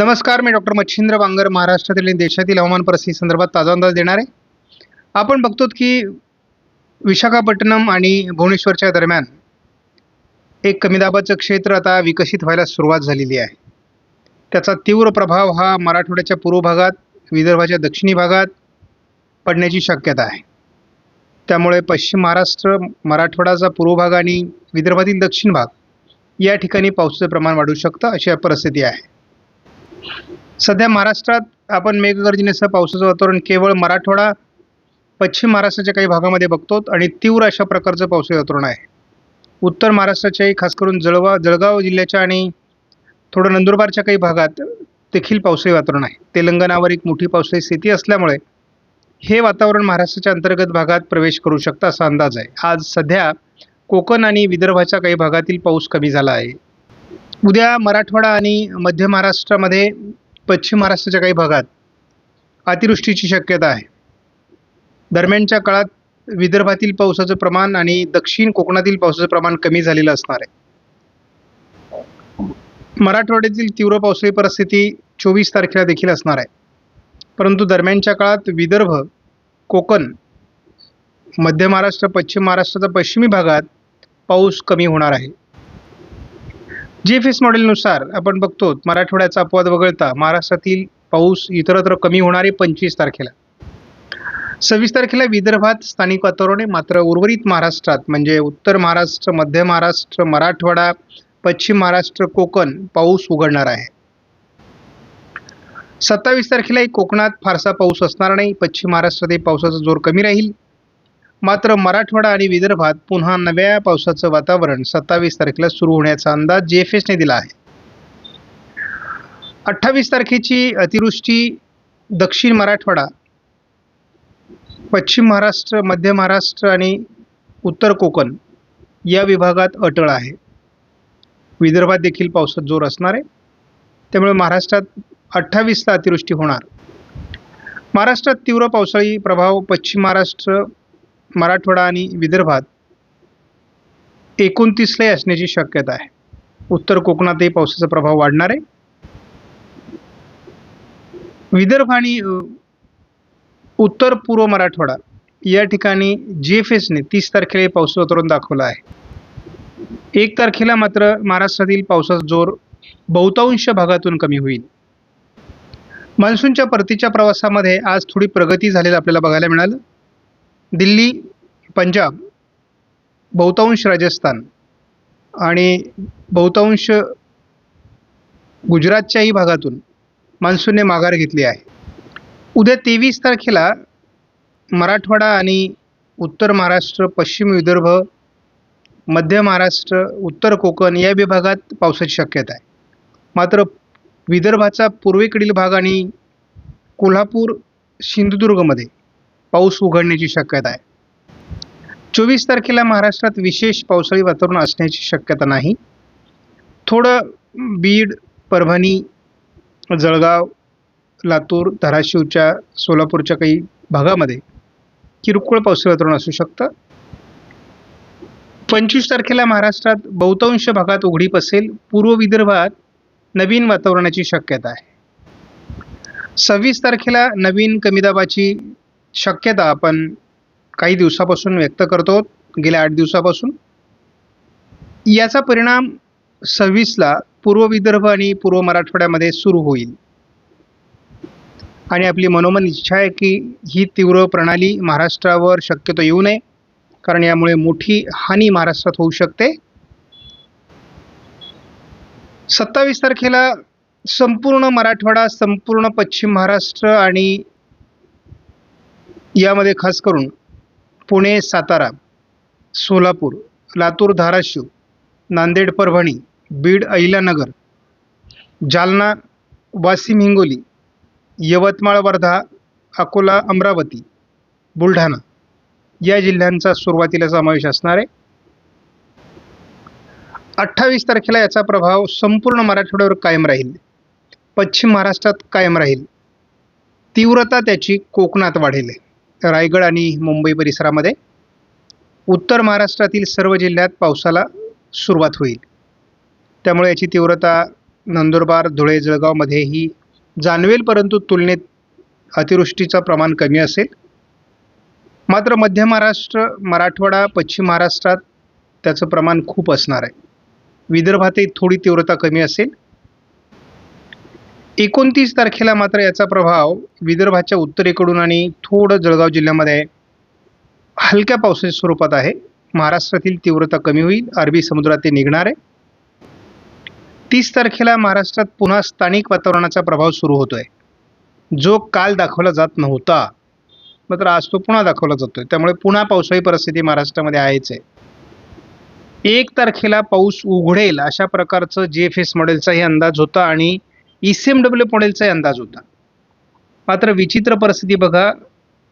नमस्कार मी डॉक्टर मच्छिंद्र बांगर महाराष्ट्रातील आणि देशातील हवामान परिस्थिती संदर्भात ताजा अंदाज देणार आहे. आपण बघतो की विशाखापट्टणम आणि भुवनेश्वरच्या दरम्यान एक कमी दाबाचं क्षेत्र आता विकसित व्हायला सुरुवात झालेली आहे. त्याचा तीव्र प्रभाव हा मराठवाड्याच्या पूर्व भागात विदर्भाच्या दक्षिणी भागात पडण्याची शक्यता आहे. त्यामुळे पश्चिम महाराष्ट्र मराठवाड्याचा पूर्व भाग आणि विदर्भातील दक्षिण भाग या ठिकाणी पावसाचं प्रमाण वाढू शकतं अशी परिस्थिती आहे. सध्या महाराष्ट्रात आपण मेघगर्जनेसह पावसाचं वातावरण केवळ मराठवाडा पश्चिम महाराष्ट्राच्या काही भागामध्ये बघतो आणि तीव्र अशा प्रकारचं पावसाचं वातावरण आहे. उत्तर महाराष्ट्राच्याही खास करून जळगाव जळगाव जिल्ह्याच्या आणि थोडं नंदुरबारच्या काही भागात देखील पावसाळी वातावरण आहे. तेलंगणावर एक मोठी पावसाळी स्थिती असल्यामुळे हे वातावरण महाराष्ट्राच्या अंतर्गत भागात प्रवेश करू शकतं असा अंदाज आहे. आज सध्या कोकण आणि विदर्भाच्या काही भागातील पाऊस कमी झाला आहे. उद्या मराठवाडा आणि मध्य महाराष्ट्रामध्ये पश्चिम महाराष्ट्राच्या काही भागात अतिवृष्टीची शक्यता आहे. दरम्यानच्या काळात विदर्भातील पावसाचं प्रमाण आणि दक्षिण कोकणातील पावसाचं प्रमाण कमी झालेलं असणार आहे. मराठवाड्यातील तीव्र पावसाळी परिस्थिती चोवीस तारखेला देखील असणार आहे. परंतु दरम्यानच्या काळात विदर्भ कोकण मध्य महाराष्ट्र पश्चिम महाराष्ट्राच्या पश्चिमी भागात पाऊस कमी होणार आहे. जी एफ एस मॉडेलनुसार आपण बघतो मराठवाड्याचा अपवाद वगळता महाराष्ट्रातील पाऊस इतरत्र कमी होणारे पंचवीस तारखेला. सव्वीस तारखेला विदर्भात स्थानिक वातावरण आहे मात्र उर्वरित महाराष्ट्रात म्हणजे उत्तर महाराष्ट्र मध्य महाराष्ट्र मराठवाडा पश्चिम महाराष्ट्र कोकण पाऊस उघडणार आहे. सत्तावीस तारखेलाही कोकणात फारसा पाऊस असणार नाही पश्चिम महाराष्ट्रातही पावसाचा जोर कमी राहील. मात्र मराठवाडा आणि विदर्भात पुन्हा नव्या पावसाचं वातावरण सत्तावीस तारखेला सुरू होण्याचा अंदाज जे एफ एसने दिला आहे. अठ्ठावीस तारखेची अतिवृष्टी दक्षिण मराठवाडा पश्चिम महाराष्ट्र मध्य महाराष्ट्र आणि उत्तर कोकण या विभागात अटळ आहे. विदर्भात देखील पावसात जोर असणार आहे. त्यामुळे महाराष्ट्रात अठ्ठावीसला अतिवृष्टी होणार. महाराष्ट्रात तीव्र पावसाळी प्रभाव पश्चिम महाराष्ट्र मराठवाडा आणि विदर्भात एकोणतीसलाही असण्याची शक्यता आहे. उत्तर कोकणातही पावसाचा प्रभाव वाढणार आहे. विदर्भ आणि उत्तर पूर्व मराठवाडा या ठिकाणी जी एफ एसने तीस तारखेला पाऊस पावसाचं वातावरण दाखवलं आहे. एक तारखेला मात्र महाराष्ट्रातील पावसाचा जोर बहुतांश भागातून कमी होईल. मान्सूनच्या परतीच्या प्रवासामध्ये आज थोडी प्रगती झालेलं आपल्याला बघायला मिळालं. दिल्ली पंजाब बहुतांश राजस्थान आणि बहुतांश गुजरातच्याही भागातून मान्सूनने माघार घेतली आहे. उद्या तेवीस तारखेला मराठवाडा आणि उत्तर महाराष्ट्र पश्चिम विदर्भ मध्य महाराष्ट्र उत्तर कोकण या विभागात पावसाची शक्यता आहे. मात्र विदर्भाचा पूर्वेकडील भाग आणि कोल्हापूर सिंधुदुर्गमध्ये पाऊस उघडण्याची शक्यता आहे. चोवीस तारखेला महाराष्ट्रात विशेष पावसाळी वातावरण असण्याची शक्यता नाही. थोडं बीड परभणी जळगाव लातूर धाराशिवच्या सोलापूरच्या काही भागामध्ये किरकोळ पावसाळी वातावरण असू शकतं. पंचवीस तारखेला महाराष्ट्रात बहुतांश भागात उघडीप असेल. पूर्व विदर्भात नवीन वातावरणाची शक्यता आहे. सव्वीस तारखेला नवीन कमी दाबाची शक्यता आपण काही दिवसापासून व्यक्त करतो गेल्या आठ दिवसापासून. याचा परिणाम सव्वीसला पूर्व विदर्भ आणि पूर्व मराठवाड्यामध्ये सुरू होईल. आणि आपली मनोमन इच्छा आहे की ही तीव्र प्रणाली महाराष्ट्रावर शक्यतो येऊ नये कारण यामुळे मोठी हानी महाराष्ट्रात होऊ शकते. सत्तावीस तारखेला संपूर्ण मराठवाडा संपूर्ण पश्चिम महाराष्ट्र आणि यामध्ये खास करून पुणे सातारा सोलापूर लातूर धाराशिव नांदेड परभणी बीड अहिल्यानगर जालना वाशिम हिंगोली यवतमाळ वर्धा अकोला अमरावती बुलढाणा या जिल्ह्यांचा सुरुवातीला समावेश असणार आहे. अठ्ठावीस तारखेला याचा प्रभाव संपूर्ण मराठवाड्यावर कायम राहील. पश्चिम महाराष्ट्रात कायम राहील. तीव्रता त्याची कोकणात वाढेल. रायगड आणि मुंबई परिसरामध्ये उत्तर महाराष्ट्रातील सर्व जिल्ह्यात पावसाला सुरुवात होईल. त्यामुळे याची तीव्रता नंदुरबार धुळे जळगावमध्येही जाणवेल परंतु तुलनेत अतिवृष्टीचं प्रमाण कमी असेल. मात्र मध्य महाराष्ट्र मराठवाडा पश्चिम महाराष्ट्रात त्याचं प्रमाण खूप असणार आहे. विदर्भातही थोडी तीव्रता कमी असेल. एकोणतीस तारखेला मात्र याचा प्रभाव विदर्भाच्या उत्तरेकडून आणि थोडं जळगाव जिल्ह्यामध्ये हलक्या पावसाच्या स्वरूपात आहे. महाराष्ट्रातील तीव्रता कमी होईल अरबी समुद्रात ते निघणार आहे. तीस तारखेला महाराष्ट्रात पुन्हा स्थानिक वातावरणाचा प्रभाव सुरू होतोय. जो काल दाखवला जात नव्हता मात्र आज तो पुन्हा दाखवला जातोय. त्यामुळे पुन्हा पावसाळी परिस्थिती महाराष्ट्रामध्ये आहेच आहे. एक तारखेला पाऊस उघडेल अशा प्रकारचं जी एफ एस मॉडेलचाही अंदाज होता आणि ई सी एम डब्ल्यू मॉडेलचाही अंदाज होता. मात्र विचित्र परिस्थिती बघा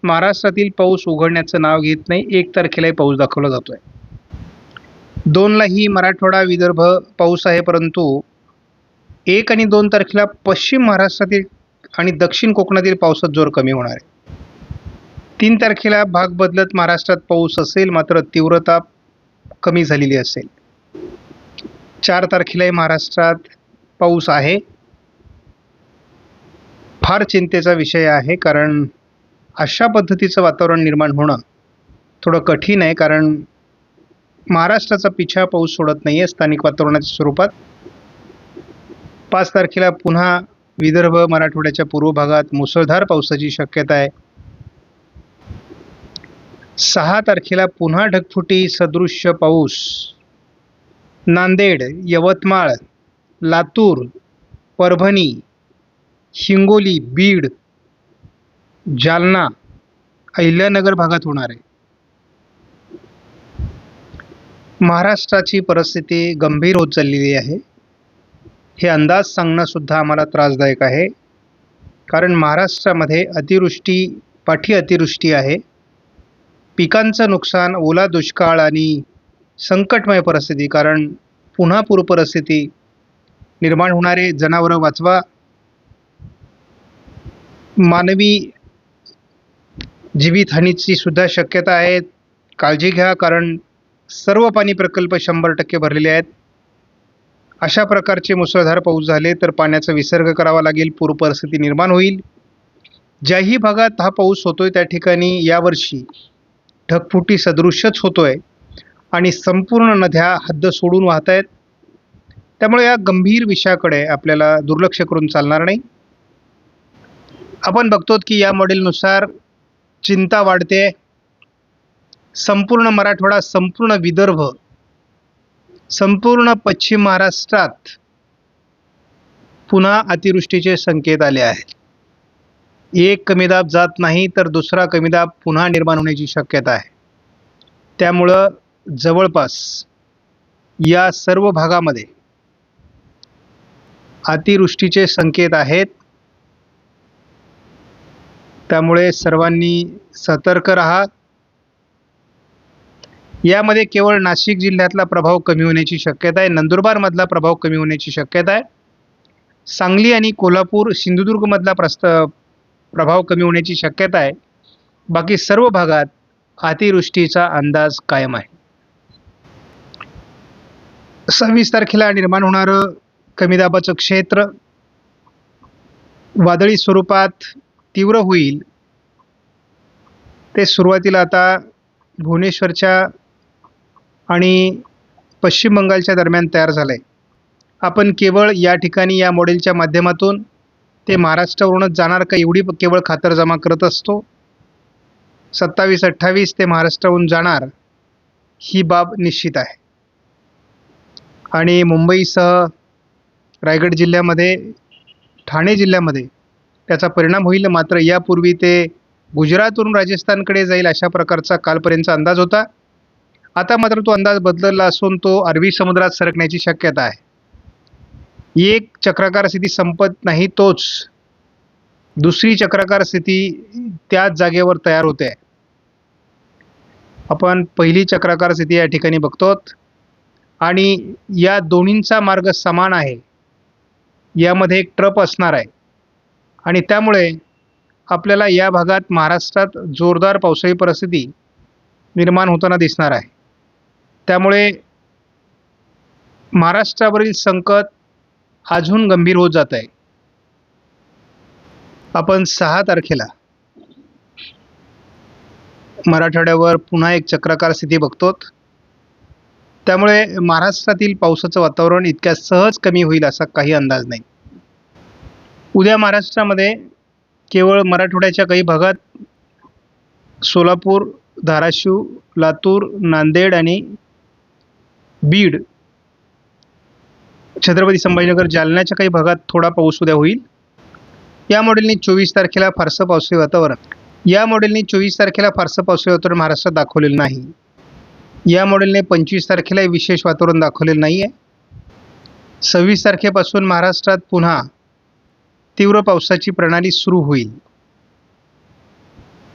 महाराष्ट्रातील पाऊस उघडण्याचं नाव घेत नाही एक तारखेलाही पाऊस दाखवला जातो आहे दोनलाही मराठवाडा विदर्भ पाऊस आहे परंतु एक आणि दोन तारखेला पश्चिम महाराष्ट्रातील आणि दक्षिण कोकणातील पावसात जोर कमी होणार आहे. तीन तारखेला भाग बदलत महाराष्ट्रात पाऊस असेल मात्र तीव्रता कमी झालेली असेल. चार तारखेलाही महाराष्ट्रात पाऊस आहे. फार चिंतेचा विषय आहे कारण अशा पद्धतीचं वातावरण निर्माण होणं थोडं कठीण आहे कारण महाराष्ट्राचा पिछा पाऊस सोडत नाही आहे स्थानिक वातावरणाच्या स्वरूपात. पाच तारखेला पुन्हा विदर्भ मराठवाड्याच्या पूर्व भागात मुसळधार पावसाची शक्यता आहे. सहा तारखेला पुन्हा ढगफुटी सदृश्य पाऊस. नांदेड यवतमाळ लातूर परभणी हिंगोली बीड जालना अहिल्यानगर भागात होणार आहे. महाराष्ट्राची परिस्थिती गंभीर होत चाललेली आहे. हे अंदाज सांगणंसुद्धा आम्हाला त्रासदायक आहे. कारण महाराष्ट्रामध्ये अतिवृष्टी पाठी अतिवृष्टी आहे. पिकांचं नुकसान ओला दुष्काळ आणि संकटमय परिस्थिती कारण पुन्हा पूर परिस्थिती निर्माण होणारे जनावरं वाचवा मानवी जीवितहानीची सुद्धा शक्यता आहे. काळजी घ्या कारण सर्व पाणी प्रकल्प शंभर टक्के भरलेले आहेत. अशा प्रकारचे मुसळधार पाऊस झाले तर पाण्याचा विसर्ग करावा लागेल पूर परिस्थिती निर्माण होईल. ज्याही भागात हा पाऊस होतोय त्या ठिकाणी यावर्षी ढगफुटी सदृश्यच होतोय आणि संपूर्ण नद्या हद्द सोडून वाहत आहेत त्यामुळे या गंभीर विषयाकडे आपल्याला दुर्लक्ष करून चालणार नाही. आपण बघतो की या मॉडेलनुसार चिंता वाढते. संपूर्ण मराठवाडा संपूर्ण विदर्भ संपूर्ण पश्चिम महाराष्ट्रात पुन्हा अतिवृष्टीचे संकेत आले आहेत. एक कमी दाब जात नाही तर दुसरा कमी दाब पुन्हा निर्माण होण्याची शक्यता आहे. त्यामुळं जवळपास या सर्व भागामध्ये अतिवृष्टीचे संकेत आहेत. त्यामुळे सर्वांनी सतर्क राहा. यामध्ये केवळ नाशिक जिल्ह्यातला प्रभाव कमी होण्याची शक्यता आहे. नंदुरबारमधला प्रभाव कमी होण्याची शक्यता आहे. सांगली आणि कोल्हापूर सिंधुदुर्गमधला प्रस्त प्रभाव कमी होण्याची शक्यता आहे. बाकी सर्व भागात अतिवृष्टीचा अंदाज कायम आहे. सव्वीस तारखेला निर्माण होणारं कमी दाबाचं क्षेत्र वादळी स्वरूपात तीव्र होईल. ते सुरुवातीला आता भुवनेश्वरच्या आणि पश्चिम बंगालच्या दरम्यान तयार झालं आहे आपण केवळ या ठिकाणी या मॉडेलच्या माध्यमातून ते महाराष्ट्रावरूनच जाणार का एवढी केवळ खातरजमा करत असतो? सत्तावीस अठ्ठावीस ते महाराष्ट्राहून जाणार ही बाब निश्चित आहे. आणि मुंबईसह रायगड जिल्ह्यामध्ये ठाणे जिल्ह्यामध्ये त्याचा परिणाम होईल. मात्र यापूर्वी ते गुजरातवरून राजस्थानकडे जाईल अशा प्रकारचा कालपर्यंतचा अंदाज होता. आता मात्र तो अंदाज बदलला असून तो अरबी समुद्रात सरकण्याची शक्यता आहे. एक चक्राकार स्थिती संपत नाही तोच दुसरी चक्राकार स्थिती त्याच जागेवर तयार होते. आपण पहिली चक्राकार स्थिती या ठिकाणी बघतो आणि या दोन्हींचा मार्ग समान आहे. यामध्ये एक ट्रप असणार आहे. आणि त्यामुळे आपल्याला या भागात महाराष्ट्रात जोरदार पावसाळी परिस्थिती निर्माण होताना दिसणार आहे. त्यामुळे महाराष्ट्रावरील संकट अजून गंभीर होत जात आहे. आपण सहा तारखेला मराठवाड्यावर पुन्हा एक चक्राकार स्थिती बघतो त्यामुळे महाराष्ट्रातील पावसाचं वातावरण इतक्या सहज कमी होईल असा काही अंदाज नाही. उद्या महाराष्ट्रामध्ये केवळ मराठवाड्याच्या काही भागात सोलापूर धाराशिव लातूर नांदेड आणि बीड छत्रपती संभाजीनगर जालन्याच्या काही भागात थोडा पाऊस उद्या होईल. या मॉडेलने चोवीस तारखेला फारसं पावसाळी वातावरण. या मॉडेलने चोवीस तारखेला फारसं पावसाळी वातावरण महाराष्ट्रात दाखवलेलं नाही. या मॉडेलने पंचवीस तारखेला विशेष वातावरण दाखवलेलं नाही आहे सव्वीस तारखेपासून महाराष्ट्रात पुन्हा तीव्र पावसाची प्रणाली सुरू होईल.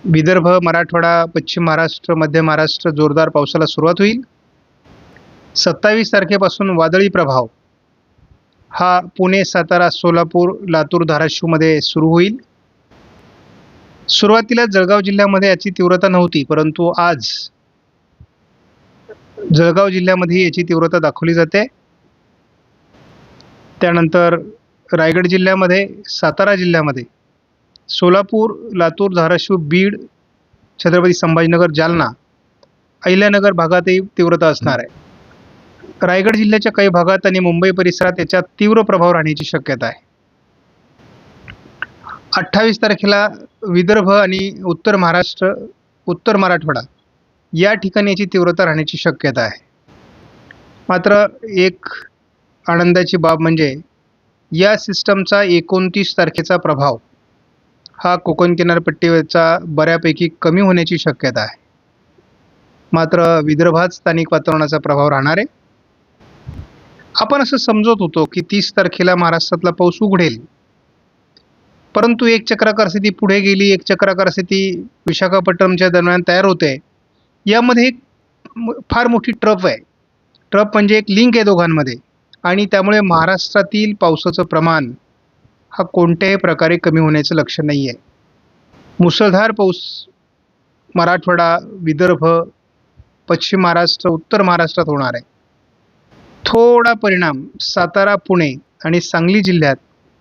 विदर्भ मराठवाडा पश्चिम महाराष्ट्र मध्य महाराष्ट्र जोरदार पावसाला सुरुवात होईल. सत्तावीस तारखेपासून वादळी प्रभाव. हा पुणे सातारा सोलापूर लातूर धाराशिवमध्ये सुरू होईल. सुरुवातीला जळगाव जिल्ह्यामध्ये याची तीव्रता नव्हती परंतु आज जळगाव जिल्ह्यामध्ये याची तीव्रता दाखवली जाते. त्यानंतर रायगड जिल्ह्यामध्ये सातारा जिल्ह्यामध्ये सोलापूर लातूर धाराशिव बीड छत्रपती संभाजीनगर जालना अहिल्यानगर भागातही तीव्रता असणार आहे. रायगड जिल्ह्याच्या काही भागात आणि मुंबई परिसरात याचा तीव्र प्रभाव राहण्याची शक्यता आहे. अठ्ठावीस तारखेला विदर्भ आणि उत्तर महाराष्ट्र उत्तर मराठवाडा या ठिकाणी याची तीव्रता राहण्याची शक्यता आहे. मात्र एक आनंदाची बाब म्हणजे या सिस्टमचा एकोणतीस तारखेचा प्रभाव. हा कोकण किनारपट्टीवरचा बऱ्यापैकी कमी होण्याची शक्यता आहे. मात्र विदर्भात स्थानिक वातावरणाचा प्रभाव राहणार आहे. आपण असं समजत होतो की तीस तारखेला महाराष्ट्रातला पाऊस उघडेल. परंतु एक चक्राकार स्थिती पुढे गेली एक चक्राकार स्थिती विशाखापट्टणमच्या दरम्यान तयार होते. यामध्ये एक फार मोठी ट्रप आहे. ट्रप म्हणजे एक लिंक आहे दोघांमध्ये. आणि त्यामुळे महाराष्ट्रातील पावसाचं प्रमाण हा कोणत्याही प्रकारे कमी होण्याचं लक्ष नाही आहे मुसळधार पाऊस मराठवाडा विदर्भ पश्चिम महाराष्ट्र उत्तर महाराष्ट्रात होणार आहे. थोडा परिणाम सातारा पुणे आणि सांगली जिल्ह्यात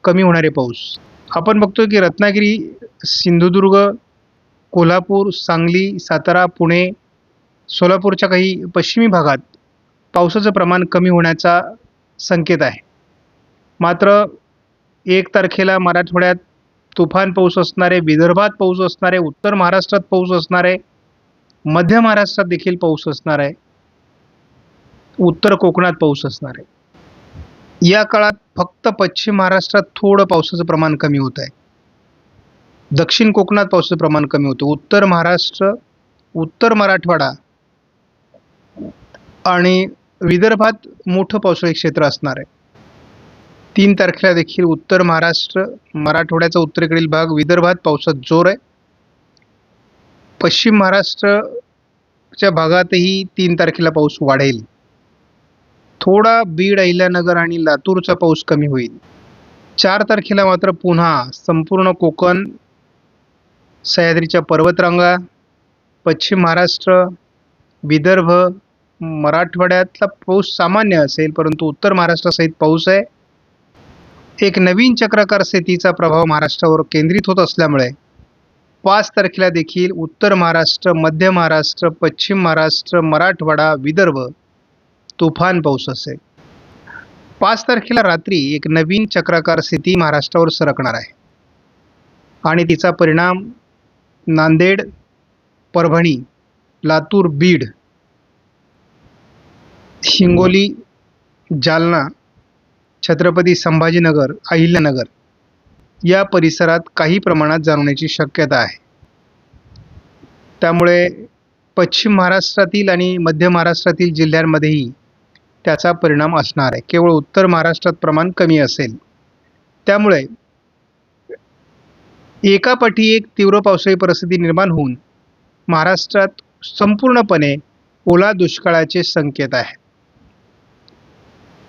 कमी होणारे पाऊस. आपण बघतो की रत्नागिरी सिंधुदुर्ग कोल्हापूर सांगली सातारा पुणे सोलापूरच्या काही पश्चिमी भागात पावसाचं प्रमाण कमी होण्याचा संकेत आहे. मात्र एक तारखेला मराठवाड्यात तुफान पाऊस असणारे विदर्भात पाऊस असणारे उत्तर महाराष्ट्रात पाऊस असणारे मध्य महाराष्ट्रात देखील पाऊस असणार आहे उत्तर कोकणात पाऊस असणार. आहे या काळात फक्त पश्चिम महाराष्ट्रात थोडं पावसाचं प्रमाण कमी होत आहे. दक्षिण कोकणात पावसाचं प्रमाण कमी होतं. उत्तर महाराष्ट्र उत्तर मराठवाडा आणि विदर्भात मोठं पावसाळी क्षेत्र असणार आहे. तीन तारखेला देखील उत्तर महाराष्ट्र मराठवाड्याचा उत्तरेकडील भाग विदर्भात पावसात जोर आहे. पश्चिम महाराष्ट्रच्या भागातही तीन तारखेला पाऊस वाढेल. थोडा बीड अहिल्यानगर आणि लातूरचा पाऊस कमी होईल. चार तारखेला मात्र पुन्हा संपूर्ण कोकण सह्याद्रीच्या पर्वतरांगा पश्चिम महाराष्ट्र विदर्भ मराठवाड्यातला पाऊस सामान्य असेल परंतु उत्तर महाराष्ट्रासहित पाऊस आहे. एक नवीन चक्राकार स्थितीचा प्रभाव महाराष्ट्रावर केंद्रित होत असल्यामुळे पाच तारखेला देखील उत्तर महाराष्ट्र मध्य महाराष्ट्र पश्चिम महाराष्ट्र मराठवाडा विदर्भ तुफान पाऊस असेल. पाच तारखेला रात्री एक नवीन चक्राकार स्थिती महाराष्ट्रावर सरकणार आहे. आणि तिचा परिणाम नांदेड परभणी लातूर बीड हिंगोली जालना छत्रपती संभाजीनगर अहिल्यानगर या परिसरात काही प्रमाणात जाणवण्याची शक्यता आहे. त्यामुळे पश्चिम महाराष्ट्रातील आणि मध्य महाराष्ट्रातील जिल्ह्यांमध्येही त्याचा परिणाम असणार आहे. केवळ उत्तर महाराष्ट्रात प्रमाण कमी असेल. त्यामुळे एकापाठी एक तीव्र पावसाळी परिस्थिती निर्माण होऊन महाराष्ट्रात संपूर्णपणे ओला दुष्काळाचे संकेत आहे